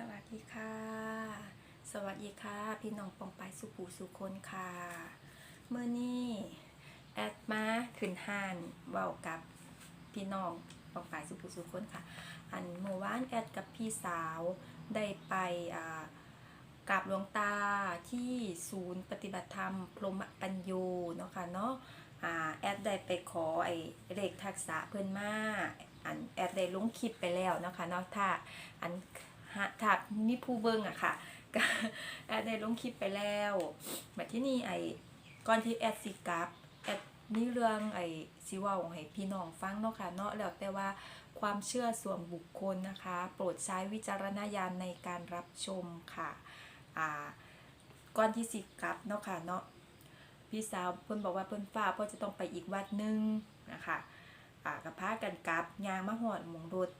สวัสดีค่ะ สวัสดีค่ะ พี่น้องปองไปสุปูสุคนค่ะเมื่อนี้แอดมาขึ้นห้านเว้ากับพี่น้องปองไปสุปูสุคนค่ะ อันเมื่อวานแอดกับพี่สาวได้ไปอ่ากราบหลวงตาที่ศูนย์ปฏิบัติธรรมพรหมปัญโยเนาะค่ะเนาะอ่าแอดได้ไปขอไอ้เลขทักษะเพิ่อนมาอันแอดได้ลงคลิปไปแล้วเนาะค่ะเนาะถ้าอัน หาถ้ามีผู้เบิ่งอะค่ะก็แอดได้ลงคลิปไปแล้วแบบที่นี่ไอ้ก่อนที่แอดสิกลับแอดมีเรื่องไอ้สิว้าให้พี่น้องฟังเนาะค่ะเนาะแล้วแต่ว่าความเชื่อส่วนบุคคลนะคะ โปรดใช้วิจารณญาณในการรับชมค่ะอ่าก่อนที่สิกลับเนาะค่ะเนาะพี่สาวเพิ่นบอกว่าเพิ่นฟ้าเพราะจะต้องไปอีกวัดนึงนะคะอ่ากับพากันกลับยางมาหอดมงรถ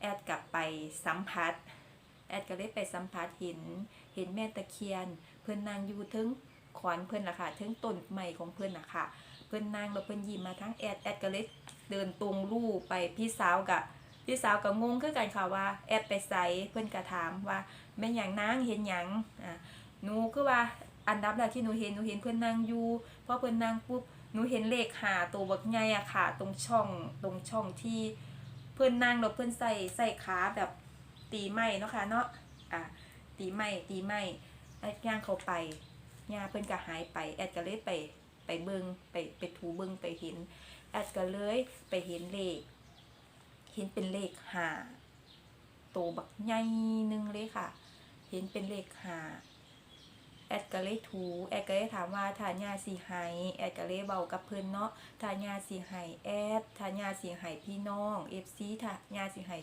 แอดกลับไปสัมผัส แอดก็เลยไปสัมผัสเห็นเห็นแม่ตะเคียน เพิ่อนนางอยู่ถึงขอนเพิ่อนล่ะค่ะถึงต้นใหม่ของเพิ่อนน่ะค่ะ เพิ่อนนางแล้วเพิ่อนยิ้มมาทั้งแอดแอดก็เลยเดินตรงลู่ไปพี่สาวกะพี่สาวก็งงคือกันค่ะว่าแอดไปไสเพิ่อนก็ถามว่าแม่หยังนางเห็นหยังอ่าหนูคือว่าอันดับแรกที่หนูเห็นหนูเห็นเพิ่อนนางอยู่พอเพิ่อนนางปุ๊บหนูเห็นเลขหาตัวบักใหญ่อะค่ะ ตรงช่องตรงช่องที่เพิ่อนนางแล้วเพิ่อนใส่ใส่ขาแบบ ตีไม้เนาะค่ะเนาะอะตีไม้ตีไม้แอดย่างเข้าไปย่าเพิ่นก็หายไปแอดก็เลยไปไปเบิงไปไปถูเบิงไปเห็นแอดก็เลยไปเห็นเลข เห็นเป็นเลขห้าโตบักใหญ่หนึงเลยค่ะ เห็นเป็นเลขห้า แอดก็เลยถูแอดก็เลยถามว่าทานยาสีไห้แอดก็เลยเบากับเพิ่นเนาะทานยาสีไห้แอดทานยาสีไห้พี่น้อง FC ทานยาสีไห้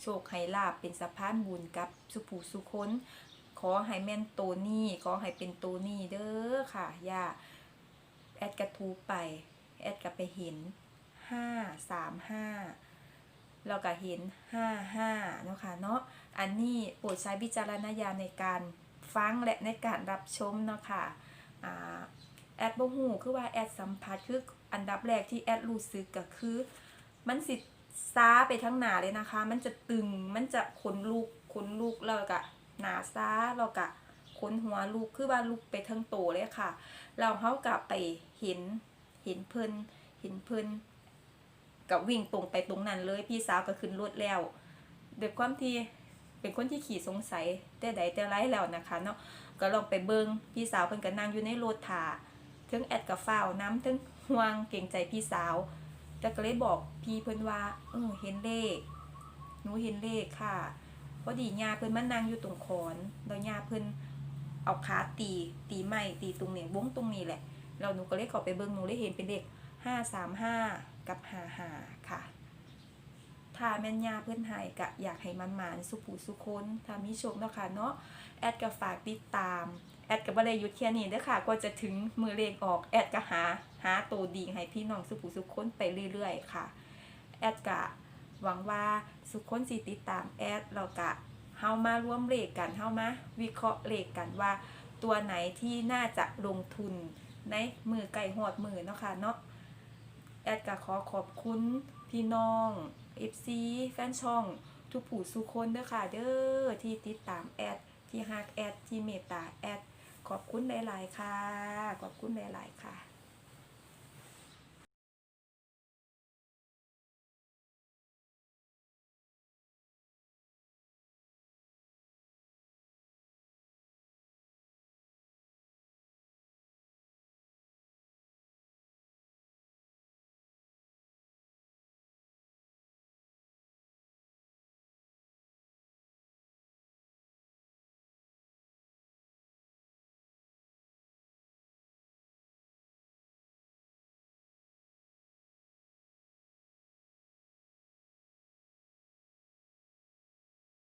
โชคให้ลาบเป็นสะพานบุญกับสุภูสุคนขอให้แม่นโตนี่ขอให้เป็นโตนี่เด้อค่ะย่าแอดกระทูไปแอดก็ไปเห็นห้าสามห้าเราก็เห็นห้าห้าเนาะค่ะเนาะอันนี้โปรดใช้วิจารณญาณในการ ฟังและในการรับชมเนาะค่ะอ่าแอดบ่ฮู้คือว่าแอดสัมผัสคืออันดับแรกที่แอดรู้สึกก็คือ มันสิซาไปทั้งหนาเลยนะคะ มันจะตึงมันจะขนลุกขนลุกแล้วก็หนาซาแล้วก็ขนหัวลุกคือว่าลุกไปทั้งโตเลยค่ะ เราเขากลับไปเห็นเห็นเพิ่นเห็นเพิ่นกับวิ่งตรงไปตรงนั้นเลยพี่สาวก็ขึ้นรถแล้วด้วยความที่ เป็นคนที่ขี่สงสัยแต่ใดแต่ไรแล้วนะคะเนาะก็ลองไปเบิงพี่สาวเพิ่นก็นั่งอยู่ในรถถ่าถึงแอดกับฟ้าวน้ำถึงห่วงเก่งใจพี่สาว แต่ก็เลยบอกพี่เพิ่นว่าเออเห็นเลขหนูเห็นเลขค่ะพอดีญาเพิ่นมานั่งอยู่ตรงขอนแล้วญาเพิ่นเอาขาตีตีไม้ตีตรงนี้วงตรงนี้แหละแล้วหนูก็เลยเข้าไปเบิ่งหนูเลยเห็นเป็นเลขห้าสามห้ากับห้าห้าค่ะ ถ้าแม่นญาเพิ่อนให้ก็อยากให้มันหมานสุปูสุคนถ้ามีโชคเนาะค่ะเนาะแอดก็ฝากติดตามแอดก็บ่ได้หยุดแค่นี้เด้อค่ะ ก็จะถึงมือเลขออกแอดก็หาหาตัวดีให้พี่น้องสุขุสุขคนไปเรื่อยๆ ค่ะแอดก็หวังว่าสุขคนสิติดตามแอดแล้วก็เฮามาร่วมเลขกันเฮามาวิเคราะห์เลขกันว่า ตัวไหนที่น่าจะลงทุนในมือไก่หอดมือเนาะค่ะเนาะแอดก็ขอขอบคุณพี่น้อง FC แฟนช่อง ทุกผู้สุคนเด้อค่ะ เด้อที่ติดตามแอดที่ฮักแอดที่เมตตาแอดขอบคุณหลาย ๆ ค่ะ ขอบคุณหลาย ๆ ค่ะ